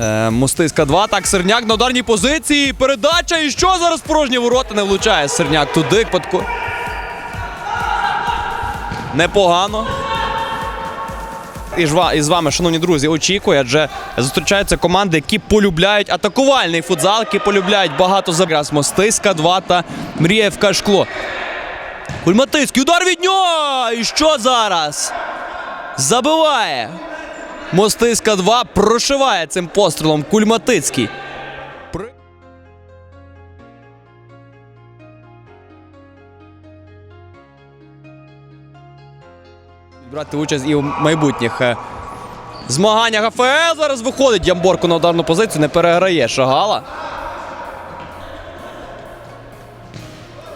Е, Мостиська 2. Так, Серняк на ударній позиції. Передача. І що зараз порожні ворота не влучає. Серняк туди. Падко. Непогано. І ж ва- і з вами, шановні друзі, очікує, адже зустрічаються команди, які полюбляють атакувальний футзал, які полюбляють багато забраз. Мостиська 2 та Мрієвка Шкло. Кульматицький удар від нього! І що зараз? Забиває. Мостиська 2 прошиває цим пострілом Кульматицький. Брати участь і в майбутніх е, змаганнях АФЛ. Зараз виходить Ямборко на ударну позицію, не переграє Шагала.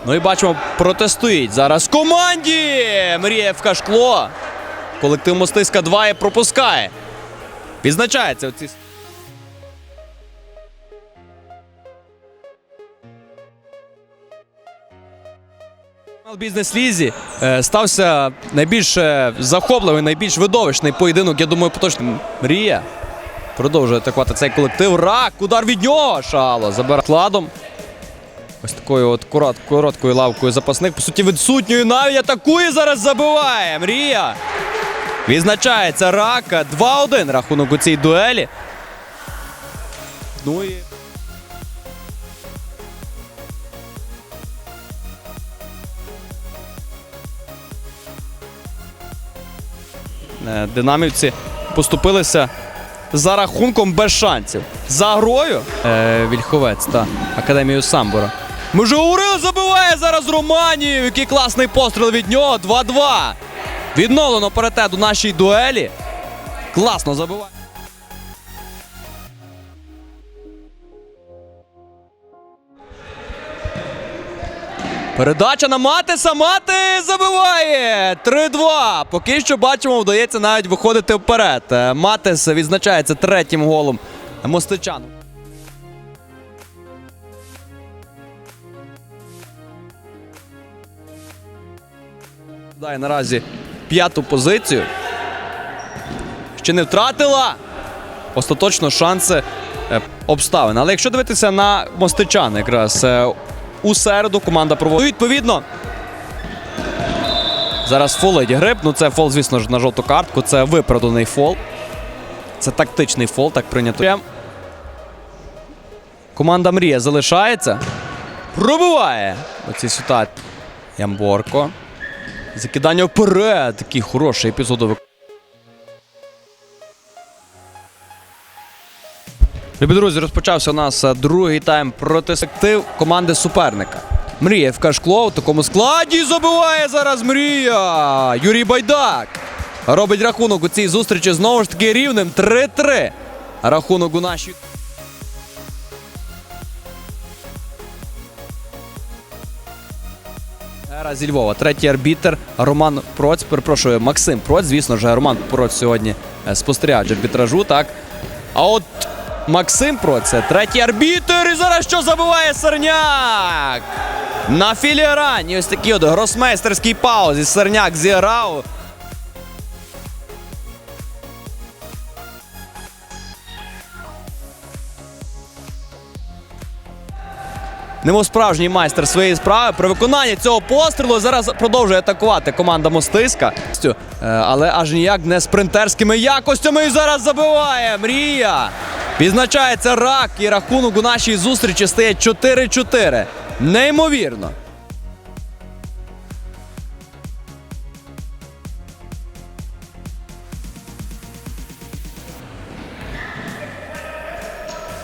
Ну і бачимо, протестують зараз в команді. Мрієвка Шкло. Колектив Мостиська 2 і пропускає. Відзначається оці. Бізнес-лізі е, стався найбільш е, захопливий, найбільш видовищний поєдинок. Я думаю, поточно мрія. Продовжує атакувати цей колектив. Рак, удар від нього. Шало забирає кладом. Ось такою от корот, короткою лавкою запасних. По суті, відсутньою навіть атакує зараз забиває. Мрія. Відзначається Рака. 2-1 рахунок у цій дуелі. Ну і. Е, Динамівці поступилися за рахунком без шансів. За грою е, Вільховець та Академію Самбора. Ми вже говорили, забиває зараз Романів. Який класний постріл від нього. 2-2. Відновлено паритет у нашій дуелі. Класно забиває. Передача на Матиса. Мати забиває. 3-2. Поки що бачимо, вдається навіть виходити вперед. Е, Матис відзначається третім голом мостичану. Дає наразі п'яту позицію. Ще не втратила. Остаточно шанси е, обставин. Але якщо дивитися на мостичан, якраз е, у середу команда проводить. Відповідно. Зараз фолить гриб. Ну це фол, звісно ж, на жовту картку. Це виправданий фол. Це тактичний фол, так прийнято. Команда Мрія залишається. Пробиває оці ситуації. Ямборко. Закидання вперед. Такий хороший епізод. у Любі друзі, розпочався у нас е, другий тайм проти сектив команди суперника. Мрія в Шкло в такому складі забиває зараз Мрія. Юрій Байдак робить рахунок у цій зустрічі знову ж таки рівним 3-3. Рахунок у нашій. Гера зі Львова. Третій арбітер Роман Проць. Перепрошую, Максим Проць. Звісно ж, Роман Проць сьогодні е, спостерігач арбітражу. Так. А от Максим Проць це третій арбітер. І зараз що забиває Серняк? На філіграні. Ось такий от гросмейстерський паузі. Серняк зіграв. Немов справжній майстер своєї справи при виконанні цього пострілу зараз продовжує атакувати команда Мостиська. Е, Але аж ніяк не спринтерськими якостями і зараз забиває. Мрія. Відзначається рак і рахунок у нашій зустрічі стає 4-4. Неймовірно.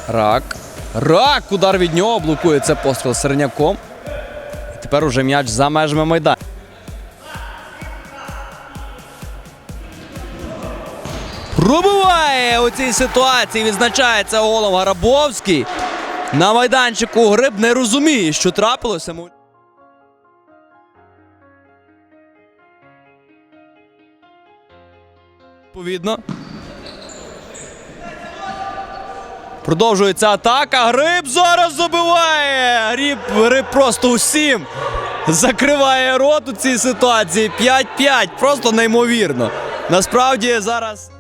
Рак. Рак! Удар від нього блокує це постріл Серняком. І тепер уже м'яч за межами майдану. Пробиває у цій ситуації. Відзначається голом Гарабовський. На майданчику Гриб не розуміє, що трапилося. Відповідно. Продовжується атака. Гриб зараз забиває. Гриб, гриб просто усім закриває рот у цій ситуації. 5-5. Просто неймовірно. Насправді зараз.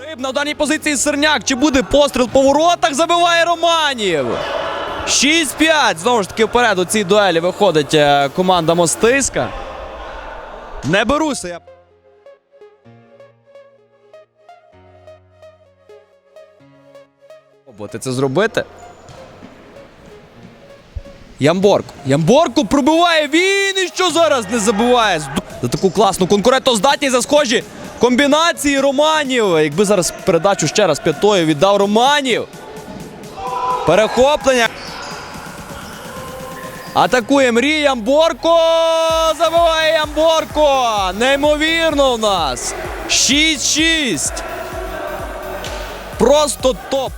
Гриб на даній позиції Серняк. Чи буде постріл по воротах? Забиває Романів. 6-5. Знову ж таки вперед у цій дуелі виходить е, команда Мостиська. Не беруся я. Спробувати це зробити. Ямборко. Ямборко пробиває він і що зараз не забиває. Зду- За таку класну конкурентоздатність за схожі комбінації Романів. Якби зараз передачу ще раз п'ятою віддав Романів. Перехоплення. Атакує Мрій Ямборко. Забиває Ямборко. Неймовірно в нас. 6-6. Просто топ.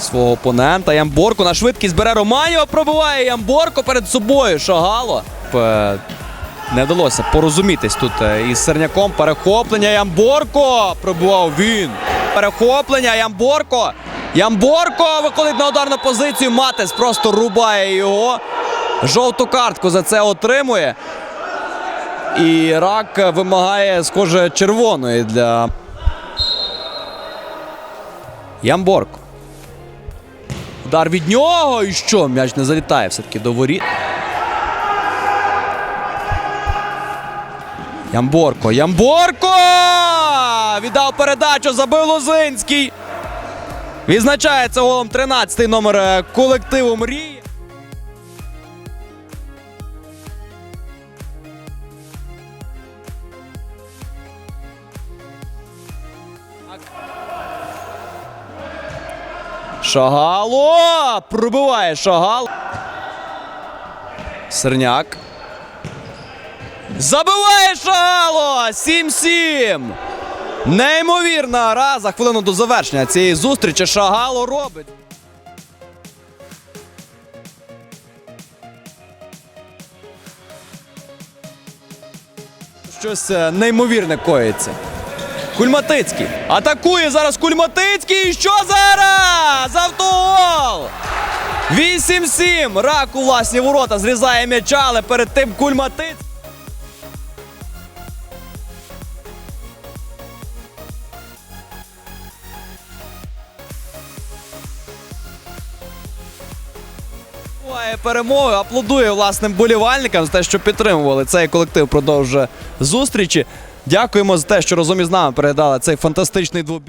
свого опонента. Ямборко на швидкість бере Романєва, пробиває Ямборко перед собою. Шагало. Не вдалося порозумітись тут е, із Серняком. Перехоплення Ямборко. Пробивав він. Перехоплення Ямборко. Ямборко виходить на ударну позицію. Матес просто рубає його. Жовту картку за це отримує. І рак вимагає, схоже, червоної для Ямборко. Удар від нього. І що? М'яч не залітає все-таки до воріт. Ямборко. Ямборко! Віддав передачу, забив Лозинський. Відзначається голом 13-й номер е, колективу Мрії. Шагало! Пробиває Шагал. Серняк. Забиває Шагало! 7-7. Неймовірна гра за хвилину до завершення цієї зустрічі. Шагало робить. Щось е, неймовірне коїться. Кульматицький. Атакує зараз Кульматицький. І Що зараз? Автогол! 8-7. Рак у власні ворота зрізає м'яча, але перед тим Кульматицький. Буває перемоги, аплодує власним болівальникам за те, що підтримували цей колектив продовж зустрічі. Дякуємо за те, що разом із нами передали цей фантастичний двобій.